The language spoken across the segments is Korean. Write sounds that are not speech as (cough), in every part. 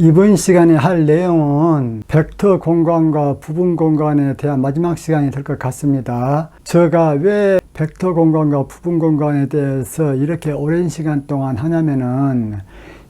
이번 시간에 할 내용은 벡터 공간과 부분 공간에 대한 마지막 시간이 될 것 같습니다. 제가 왜 벡터 공간과 부분 공간에 대해서 이렇게 오랜 시간 동안 하냐면은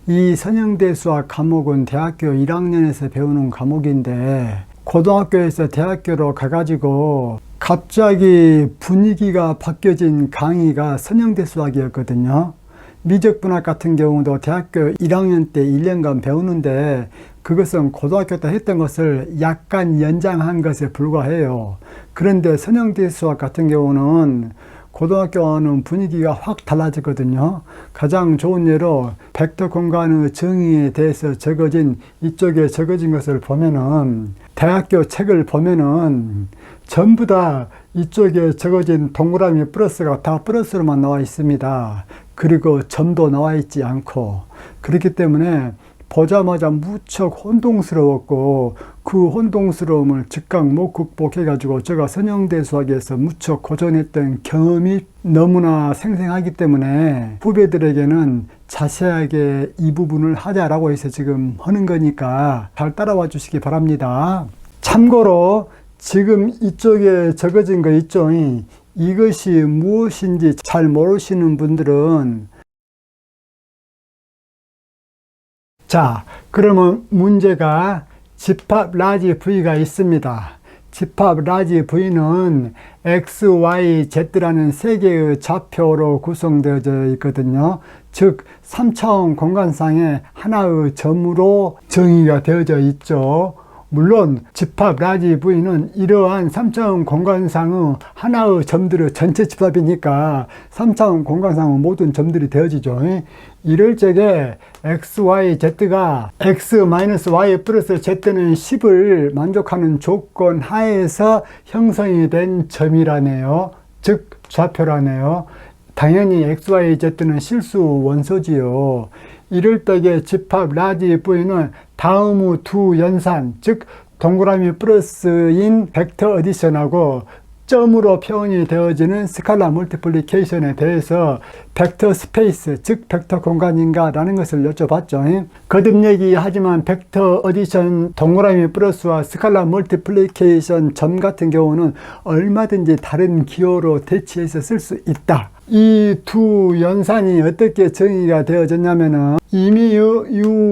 이 선형대 수학 과목은 대학교 1학년에서 배우는 과목인데 고등학교에서 대학교로 가가지고 갑자기 분위기가 바뀌어진 강의가 선형대 수학이었거든요. 미적분학 같은 경우도 대학교 1학년 때 1년간 배우는데 그것은 고등학교 때 했던 것을 약간 연장한 것에 불과해요. 그런데 선형대 수학 같은 경우는 고등학교와는 분위기가 확 달라지거든요. 가장 좋은 예로 벡터 공간의 정의에 대해서 적어진 이쪽에 적어진 것을 보면은 대학교 책을 보면은 전부 다 이쪽에 적어진 동그라미 플러스가 다 플러스로만 나와 있습니다. 그리고 점도 나와 있지 않고 그렇기 때문에 보자마자 무척 혼동스러웠고 그 혼동스러움을 즉각 못 극복해가지고 제가 선형대 수학에서 무척 고전했던 경험이 너무나 생생하기 때문에 후배들에게는 자세하게 이 부분을 하자라고 해서 지금 하는 거니까 잘 따라와 주시기 바랍니다. 참고로 지금 이쪽에 적어진 거 있죠. 이것이 무엇인지 잘 모르시는 분들은 자, 그러면 문제가 집합 라지 V가 있습니다. 집합 라지 V는 X, Y, Z라는 세 개의 좌표로 구성되어져 있거든요. 즉, 3차원 공간상의 하나의 점으로 정의가 되어져 있죠. 물론 집합 라지 V는 이러한 3차원 공간상의 하나의 점들의 전체 집합이니까 3차원 공간상의 모든 점들이 되어지죠. 이럴 적에 x, y, z가 x-y 플러스 z는 10을 만족하는 조건 하에서 형성이 된 점이라네요. 즉 좌표라네요. 당연히 x, y, z는 실수 원소지요. 이럴 때의 집합 라지 V는 다음의 두 연산, 즉 동그라미 플러스인 벡터 어디션하고 점으로 표현이 되어지는 스칼라 멀티플리케이션에 대해서 벡터 스페이스, 즉 벡터 공간인가 라는 것을 여쭤봤죠. 거듭 얘기하지만 벡터 어디션 동그라미 플러스와 스칼라 멀티플리케이션 점 같은 경우는 얼마든지 다른 기호로 대치해서 쓸 수 있다. 이 두 연산이 어떻게 정의가 되어졌냐면은 이미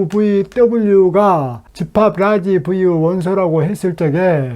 UVW가 집합 라지 V 원소라고 했을 적에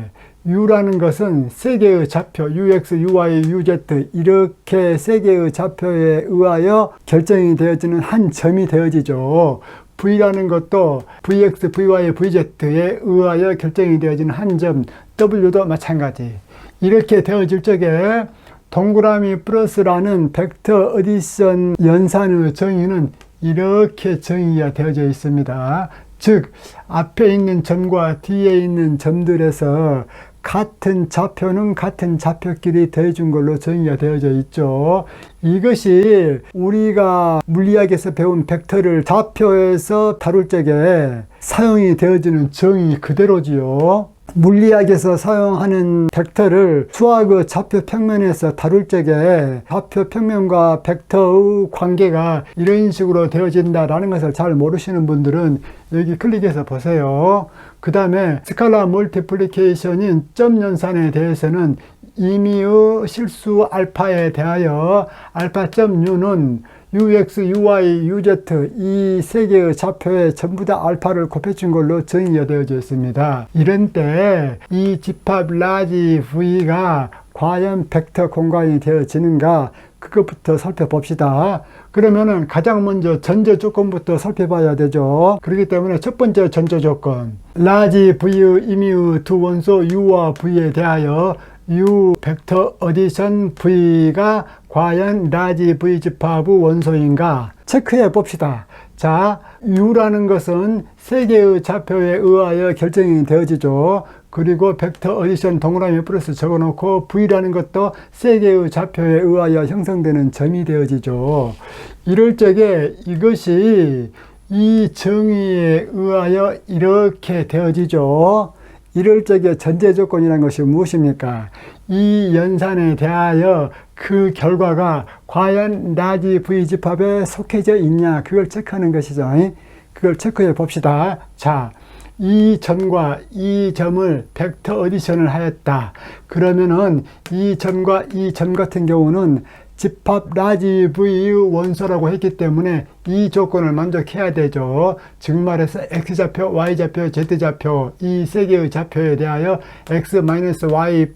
U라는 것은 세 개의 좌표 UX, UI, UZ 이렇게 세 개의 좌표에 의하여 결정이 되어지는 한 점이 되어지죠. V라는 것도 VX, VY, VZ에 의하여 결정이 되어지는 한 점, W도 마찬가지. 이렇게 되어질 적에 동그라미 플러스라는 벡터 어디션 연산의 정의는 이렇게 정의가 되어져 있습니다. 즉, 앞에 있는 점과 뒤에 있는 점들에서 같은 좌표는 같은 좌표끼리 더해준 걸로 정의가 되어져 있죠. 이것이 우리가 물리학에서 배운 벡터를 좌표에서 다룰 적에 사용이 되어지는 정의 그대로지요. 물리학에서 사용하는 벡터를 수학의 좌표 평면에서 다룰 적에 좌표 평면과 벡터의 관계가 이런 식으로 되어진다라는 것을 잘 모르시는 분들은 여기 클릭해서 보세요. 그 다음에 스칼라 멀티플리케이션인 점 연산에 대해서는 임의의 실수 알파에 대하여 알파 점 U는 UX, UI, UZ 이 세 개의 좌표에 전부 다 알파를 곱해준 걸로 정의가 되어져 있습니다. 이런 때이 집합 라지 V가 과연 벡터 공간이 되어지는가 그것부터 살펴봅시다. 그러면은 가장 먼저 전제 조건부터 살펴봐야 되죠. 그렇기 때문에 첫 번째 전제 조건 라지 V의 임의의 두 원소 U와 V에 대하여 U 벡터 어디션 V가 과연 라지 V 집합의 원소인가 체크해 봅시다. 자, U라는 것은 세 개의 좌표에 의하여 결정이 되어지죠. 그리고 벡터 어디션 동그라미 플러스 적어놓고 V라는 것도 세 개의 좌표에 의하여 형성되는 점이 되어지죠. 이럴 적에 이것이 이 정의에 의하여 이렇게 되어지죠. 이럴 적에 전제 조건이라는 것이 무엇입니까? 이 연산에 대하여 그 결과가 과연 라지 V 집합에 속해져 있냐 그걸 체크하는 것이죠. 그걸 체크해 봅시다. 자, 이 점과 이 점을 벡터 어디션을 하였다. 그러면은 이 점과 이 점 같은 경우는 집합 라지 V 원소라고 했기 때문에 이 조건을 만족해야 되죠. 즉 말해서 X좌표, Y좌표, Z좌표 이 세 개의 좌표에 대하여 X-Y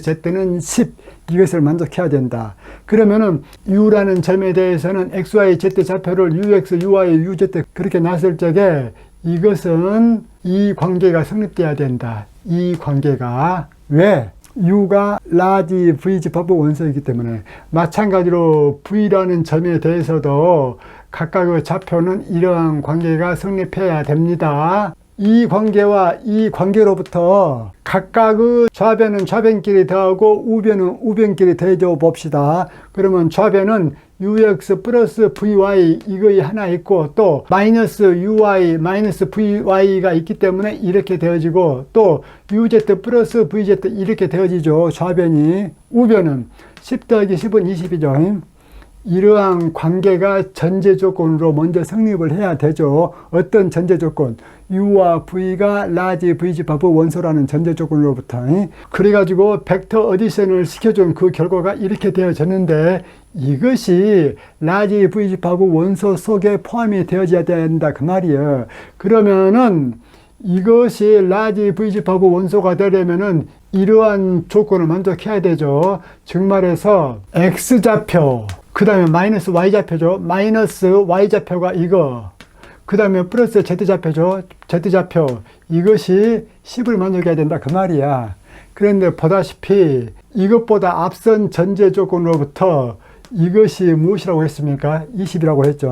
Z는 10 이것을 만족해야 된다. 그러면은 U라는 점에 대해서는 X, Y, Z 좌표를 UX, UI, UZ 그렇게 놨을 적에 이것은 이 관계가 성립돼야 된다. 이 관계가 왜? U가 라지 V 집합부 원소이기 때문에 마찬가지로 V라는 점에 대해서도 각각의 좌표는 이러한 관계가 성립해야 됩니다. 이 관계와 이 관계로부터 각각의 좌변은 좌변끼리 더하고 우변은 우변끼리 더해줘 봅시다. 그러면 좌변은 ux 플러스 vy 이거이 하나 있고 또 마이너스 uy 마이너스 vy가 있기 때문에 이렇게 되어지고 또 uz 플러스 vz 이렇게 되어지죠. 좌변이 우변은 10 더하기 10은 20이죠. 이러한 관계가 전제 조건으로 먼저 성립을 해야 되죠. 어떤 전제 조건? U와 V가 라지 V집합의 원소라는 전제 조건으로부터. 그래가지고 벡터 어디션을 시켜준 그 결과가 이렇게 되어졌는데 이것이 라지 V집합의 원소 속에 포함이 되어져야 된다. 그 말이에요. 그러면은 이것이 라지 V집합의 원소가 되려면은 이러한 조건을 만족해야 되죠. 즉 말해서 X좌표, 그 다음에 마이너스 Y좌표죠. 마이너스 Y좌표가 이거. 그 다음에 플러스 Z좌표죠. Z좌표. 이것이 10을 만족해야 된다. 그 말이야. 그런데 보다시피 이것보다 앞선 전제 조건으로부터 이것이 무엇이라고 했습니까? 20이라고 했죠.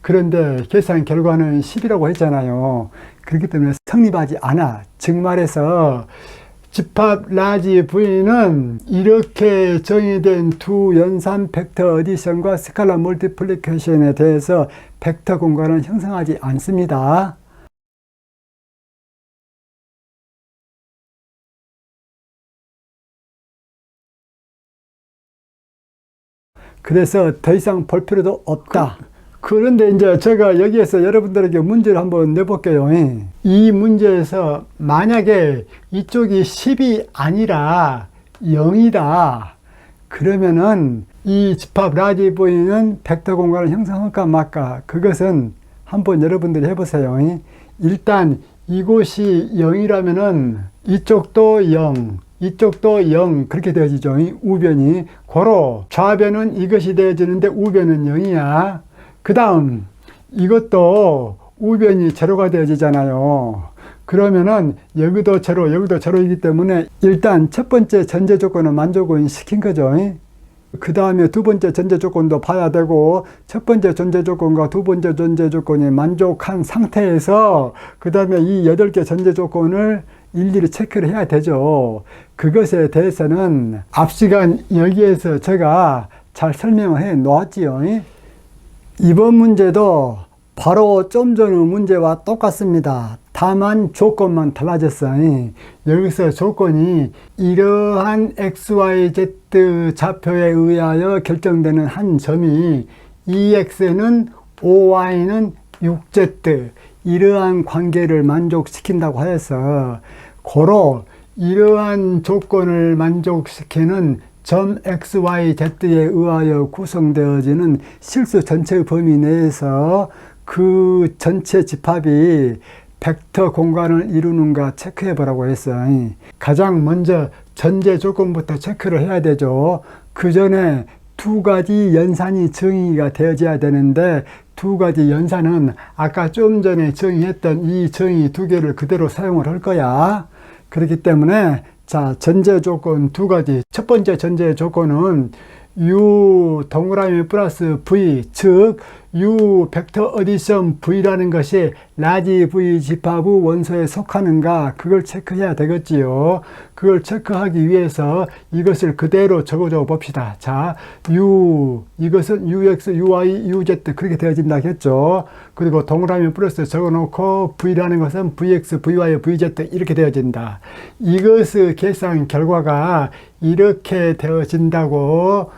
그런데 계산 결과는 10이라고 했잖아요. 그렇기 때문에 성립하지 않아. 즉 말해서 집합 라지 V는 이렇게 정의된 두 연산 벡터 어디션과 스칼라 멀티플리케이션에 대해서 벡터 공간을 형성하지 않습니다. 그래서 더 이상 볼 필요도 없다. 그 런데 이제 제가 여기에서 여러분들에게 문제를 한번 내볼게요. 이 문제에서 만약에 이쪽이 10이 아니라 0이다. 그러면은 이 집합 라지 보이는 벡터 공간을 형성할까 말까 그것은 한번 여러분들이 해보세요. 일단 이곳이 0이라면은 이쪽도 0, 이쪽도 0 그렇게 되어지죠. 우변이 고로 좌변은 이것이 되어지는데 우변은 0이야. 그 다음 이것도 우변이 제로가 되어지잖아요. 그러면은 여기도 제로, 여기도 제로이기 때문에 일단 첫 번째 전제 조건은 만족을 시킨 거죠. 그 다음에 두 번째 전제 조건도 봐야 되고 첫 번째 전제 조건과 두 번째 전제 조건이 만족한 상태에서 그 다음에 이 여덟 개 전제 조건을 일일이 체크를 해야 되죠. 그것에 대해서는 앞 시간 여기에서 제가 잘 설명을 해 놓았지요. 이번 문제도 바로 좀 전의 문제와 똑같습니다. 다만 조건만 달라졌어요. 여기서 조건이 이러한 XYZ 좌표에 의하여 결정되는 한 점이 EX는 OY는 6Z 이러한 관계를 만족시킨다고 하여서 고로 이러한 조건을 만족시키는 점 XYZ에 의하여 구성되어지는 실수 전체의 범위 내에서 그 전체 집합이 벡터 공간을 이루는가 체크해 보라고 했어요. 가장 먼저 전제 조건부터 체크를 해야 되죠. 그 전에 두 가지 연산이 정의가 되어져야 되는데 두 가지 연산은 아까 좀 전에 정의했던 이 정의 두 개를 그대로 사용을 할 거야. 그렇기 때문에 자 전제 조건 두 가지. 첫 번째 전제 조건은 U 동그라미 플러스 V 즉 U 벡터 어디션 V라는 것이 라지 V 집합의 원소에 속하는가 그걸 체크해야 되겠지요. 그걸 체크하기 위해서 이것을 그대로 적어줘 봅시다. 자, U 이것은 UX, UI, UZ 그렇게 되어진다겠죠. 그리고 동그라미 플러스 적어놓고 V라는 것은 VX, VY, VZ 이렇게 되어진다. 이것의 계산 결과가 이렇게 되어진다고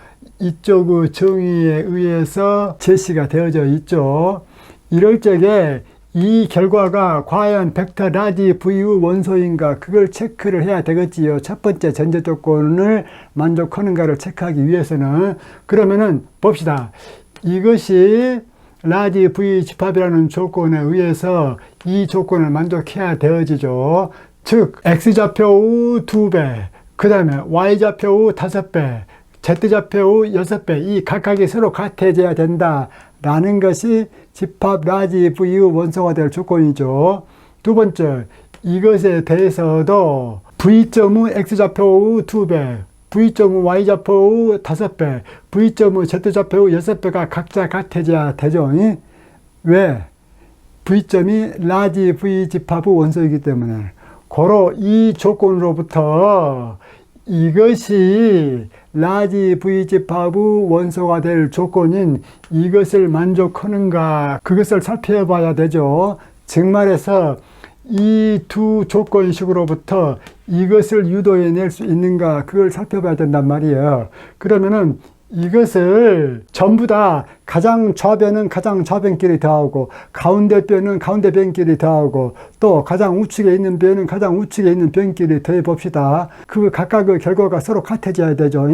이쪽의 정의에 의해서 제시가 되어져 있죠. 이럴 적에 이 결과가 과연 벡터 라지 V의 원소인가 그걸 체크를 해야 되겠지요. 첫 번째 전제 조건을 만족하는가를 체크하기 위해서는 그러면은 봅시다. 이것이 라지 V 집합이라는 조건에 의해서 이 조건을 만족해야 되어지죠. 즉 X좌표의 2배, 그 다음에 Y좌표의 5배, Z좌표의 6배 이 각각이 서로 같아져야 된다라는 것이 집합 라지 V의 원소가 될 조건이죠. 두 번째, 이것에 대해서도 V점의 X좌표의 2배, V점의 Y좌표의 5배, V점의 Z좌표의 6배가 각자 같아져야 되죠. 왜? V점이 라지 V 집합의 원소이기 때문에 고로 이 조건으로부터 이것이 라지 V 집합의 원소가 될 조건인 이것을 만족하는가 그것을 살펴봐야 되죠. 즉 말해서 이 두 조건식으로부터 이것을 유도해낼 수 있는가 그걸 살펴봐야 된단 말이에요. 그러면은 이것을 전부 다 가장 좌변은 가장 좌변끼리 더하고 가운데 변은 가운데 변끼리 더하고 또 가장 우측에 있는 변은 가장 우측에 있는 변끼리 더해 봅시다. 그 각각의 결과가 서로 같아져야 되죠.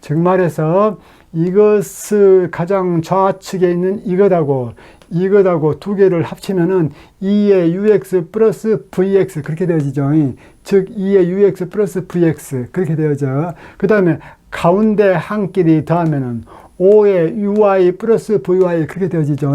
즉 말해서 이것을 가장 좌측에 있는 이것하고 이것하고 두 개를 합치면은 2의 ux 플러스 vx 그렇게 되어지죠. 즉 2의 ux 플러스 vx 그렇게 되어져. 그 다음에 가운데 한 끼리 더하면은 5의 uy 플러스 vy 그렇게 되어지죠.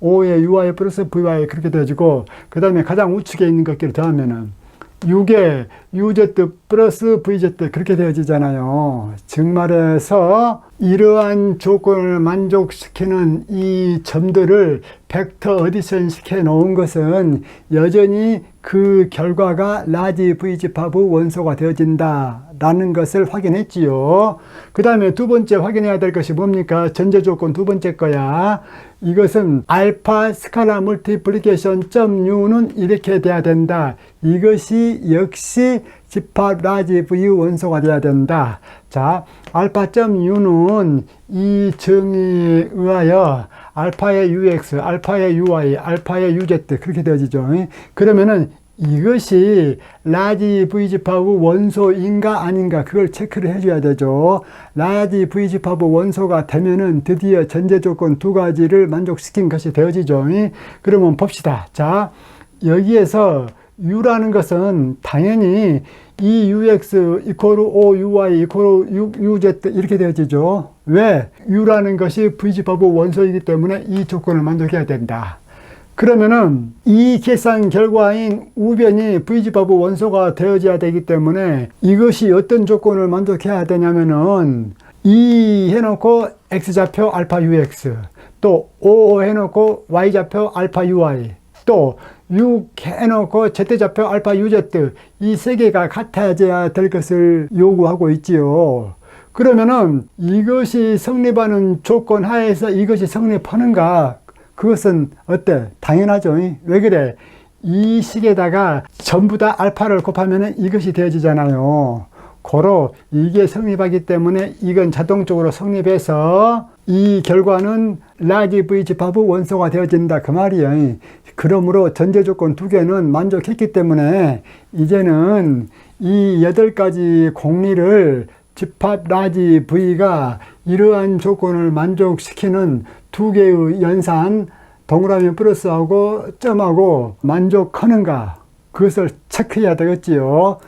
5의 uy 플러스 vy 그렇게 되어지고 그 다음에 가장 우측에 있는 것끼리 더하면은 6의 uz 플러스 vz 그렇게 되어지잖아요. 즉 말해서 이러한 조건을 만족시키는 이 점들을 벡터 어디션 시켜 놓은 것은 여전히 그 결과가 라지 V 집합의 원소가 되어진다 라는 것을 확인했지요. 그 다음에 두 번째 확인해야 될 것이 뭡니까? 전제 조건 두 번째 거야. 이것은 알파 스카라 멀티플리케이션 점 U는 이렇게 돼야 된다. 이것이 역시 집합 라지 V 원소가 돼야 된다. 자, 알파 점 U는 이 정의에 의하여 알파의 UX, 알파의 UI, 알파의 UZ 그렇게 되어지죠. 그러면은 이것이 라지 V집합의 원소인가 아닌가 그걸 체크를 해줘야 되죠. 라지 V집합의 원소가 되면은 드디어 전제 조건 두 가지를 만족시킨 것이 되어지죠. 그러면 봅시다. 자, 여기에서 U라는 것은 당연히 이 UX 이코르 O UI 이코르 UZ 이렇게 되어지죠. 왜? U라는 것이 V집합의 원소이기 때문에 이 조건을 만족해야 된다. 그러면은 이 계산 결과인 우변이 V집합의 원소가 되어져야 되기 때문에 이것이 어떤 조건을 만족해야 되냐면은 이 해놓고 X좌표 알파 UX 또 O 해놓고 Y좌표 알파 UI 또 6 해놓고 Z좌표 알파 UZ 이 세 개가 같아져야 될 것을 요구하고 있지요. 그러면은 이것이 성립하는 조건 하에서 이것이 성립하는가? 그것은 어때? 당연하죠. 왜 그래? 이 식에다가 전부 다 알파를 곱하면 이것이 되어지잖아요. 고로 이게 성립하기 때문에 이건 자동적으로 성립해서 이 결과는 라지 V 집합의 원소가 되어진다 그 말이에요. 그러므로 전제 조건 두 개는 만족했기 때문에 이제는 이 여덟 가지 공리를 집합 라지 V가 이러한 조건을 만족시키는 두 개의 연산 동그라미 플러스하고 점하고 만족하는가 그것을 체크해야 되겠지요.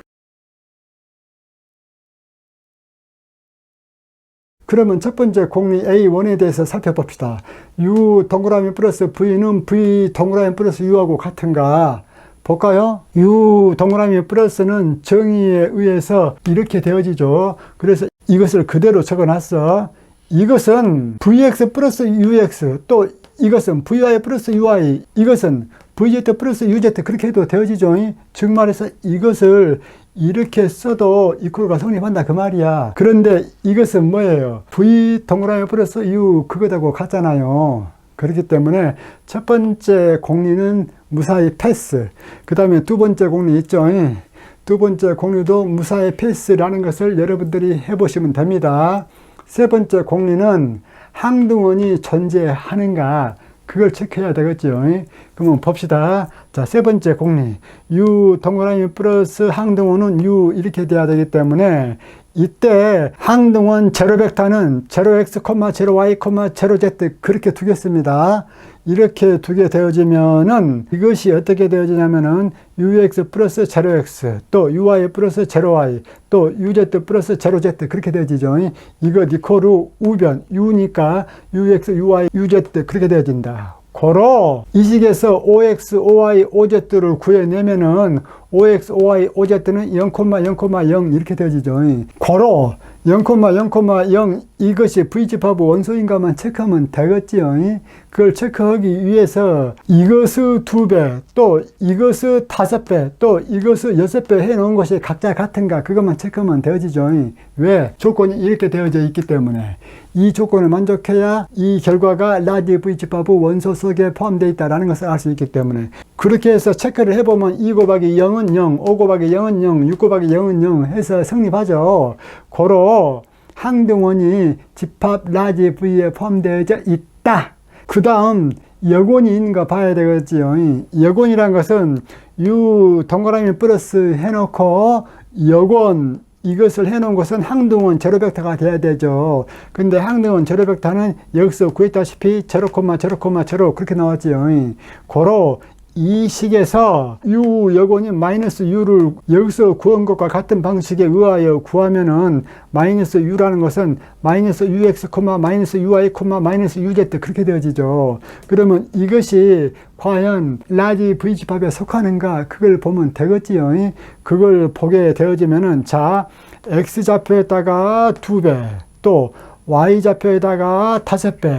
그러면 첫 번째 공리 A1에 대해서 살펴봅시다. U 동그라미 플러스 V는 V 동그라미 플러스 U하고 같은가? 볼까요? U 동그라미 플러스는 정의에 의해서 이렇게 되어지죠. 그래서 이것을 그대로 적어놨어. 이것은 VX 플러스 UX 또 이것은 VY 플러스 UI 이것은 VZ 플러스 UZ 그렇게 해도 되어지죠. 즉 말해서 이것을 이렇게 써도 이퀄가 성립한다 그 말이야. 그런데 이것은 뭐예요? V 동그라미 플러스 U 그거하고 같잖아요. 그렇기 때문에 첫 번째 공리는 무사히 패스. 그 다음에 두 번째 공리 있죠. 두 번째 공리도 무사히 패스라는 것을 여러분들이 해보시면 됩니다. 세 번째 공리는 항등원이 존재하는가 그걸 체크해야 되겠죠. 그러면 봅시다. 자, 세 번째 공리. U 동그라미 플러스 항등호는 U 이렇게 돼야 되기 때문에 이때 항등원 제로 벡터는 제로 x, 제로 y, 제로 z 그렇게 두겠습니다. 이렇게 두게 되어지면은 이것이 어떻게 되어지냐면은 ux 플러스 제로 x 또 uy 플러스 제로 y 또 uz 플러스 제로 z 그렇게 되어지죠. 이거 니코르 우변 u니까 ux, uy, uz 그렇게 되어진다. 고로 이 식에서 OX, OY, OZ를 구해내면은 OX, OY, OZ는 0,0,0 이렇게 되어지죠. 고로 0,0,0 이것이 V집합의 원소인가만 체크하면 되겠지요. 그걸 체크하기 위해서 이것의 두 배, 또 이것의 다섯 배, 또 이것의 여섯 배 해놓은 것이 각자 같은가 그것만 체크하면 되어지죠. 왜? 조건이 이렇게 되어져 있기 때문에 이 조건을 만족해야 이 결과가 라디 V집합의 원소 속에 포함되어 있다는 것을 알 수 있기 때문에 그렇게 해서 체크를 해보면 2 곱하기 0은 0, 5 곱하기 0은 0, 6 곱하기 0은 0 해서 성립하죠. 고로 항등원이 집합 라지 V에 포함되어 있다. 그 다음 여곤이 있는가 봐야 되겠지요. 여곤이란 것은 U 동그라미 플러스 해놓고 여곤 이것을 해놓은 것은 항등원 제로벡터가 돼야 되죠. 근데 항등원 제로벡터는 여기서 구했다시피 제로 콤마 제로 콤마 제로 그렇게 나왔지요. 고로 이 식에서 u 여건이 마이너스 u를 여기서 구한 것과 같은 방식에 의하여 구하면은 마이너스 u라는 것은 마이너스 ux, 마이너스 uy, 마이너스 uz 그렇게 되어지죠. 그러면 이것이 과연 라지 V집합에 속하는가 그걸 보면 되겠지요. 그걸 보게 되어지면은 자 x좌표에다가 두 배, 또 y좌표에다가 다섯 배,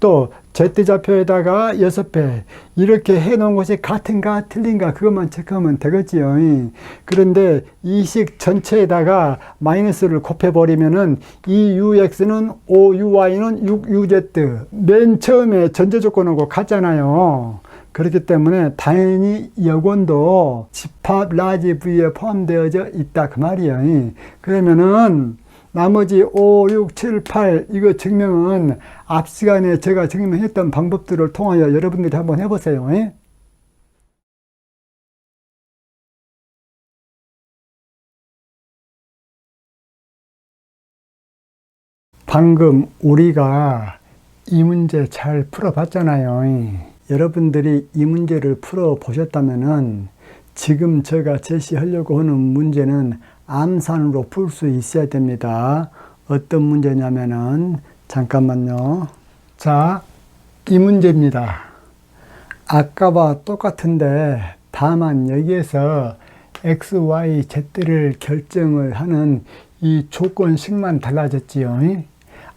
또 Z좌표에다가 6배 이렇게 해 놓은 것이 같은가 틀린가 그것만 체크하면 되겠지요. 그런데 이식 전체에다가 마이너스를 곱해버리면은 이 UX는 OUY는 6UZ 맨 처음에 전제 조건하고 같잖아요. 그렇기 때문에 당연히 여권도 집합 라지 V에 포함되어져 있다 그 말이에요. 그러면은 나머지 5, 6, 7, 8 이거 증명은 앞 시간에 제가 증명했던 방법들을 통하여 여러분들이 한번 해보세요. 예? 방금 우리가 이 문제 잘 풀어봤잖아요. 여러분들이 이 문제를 풀어보셨다면 지금 제가 제시하려고 하는 문제는 암산으로 풀 수 있어야 됩니다. 어떤 문제냐면은 잠깐만요. 자, 이 문제입니다. 아까와 똑같은데 다만 여기에서 x, y, z를 결정을 하는 이 조건식만 달라졌지요.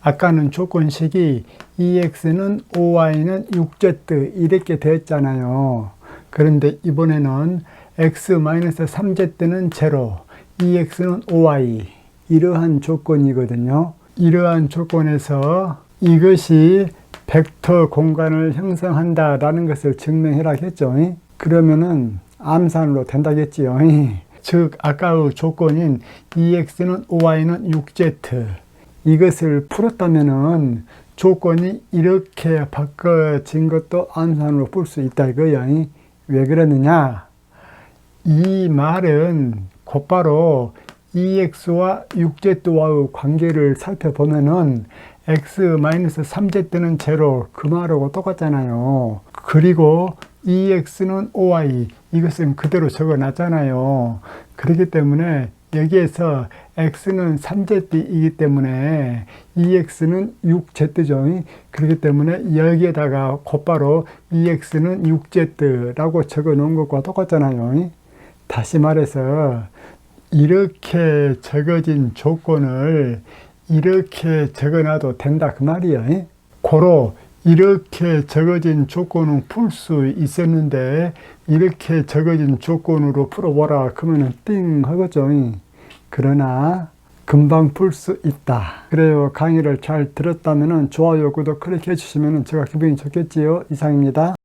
아까는 조건식이 EX는 OY는 6Z 이렇게 되었잖아요. 그런데 이번에는 X-3Z는 0, EX는 OI 이러한 조건이거든요. 이러한 조건에서 이것이 벡터 공간을 형성한다라는 것을 증명해라 했죠. 그러면은 암산으로 된다겠지요. (laughs) 즉 아까의 그 조건인 EX는 OY는 6Z 이것을 풀었다면은 조건이 이렇게 바꿔진 것도 암산으로 풀 수 있다 이거야. 왜 그러느냐? 이 말은 곧바로 EX와 6Z와의 관계를 살펴보면은 X-3Z는 제로 그 말하고 똑같잖아요. 그리고 EX는 OY 이것은 그대로 적어 놨잖아요. 그렇기 때문에 여기에서 x는 3z이기 때문에 ex는 6z죠. 그렇기 때문에 여기에다가 곧바로 ex는 6z라고 적어 놓은 것과 똑같잖아요. 다시 말해서 이렇게 적어진 조건을 이렇게 적어놔도 된다 그 말이에요. 고로 이렇게 적어진 조건은 풀 수 있었는데 이렇게 적어진 조건으로 풀어보라 그러면 띵 하겠죠. 그러나 금방 풀 수 있다. 그래요. 강의를 잘 들었다면 좋아요, 구독, 클릭해 주시면 제가 기분이 좋겠지요. 이상입니다.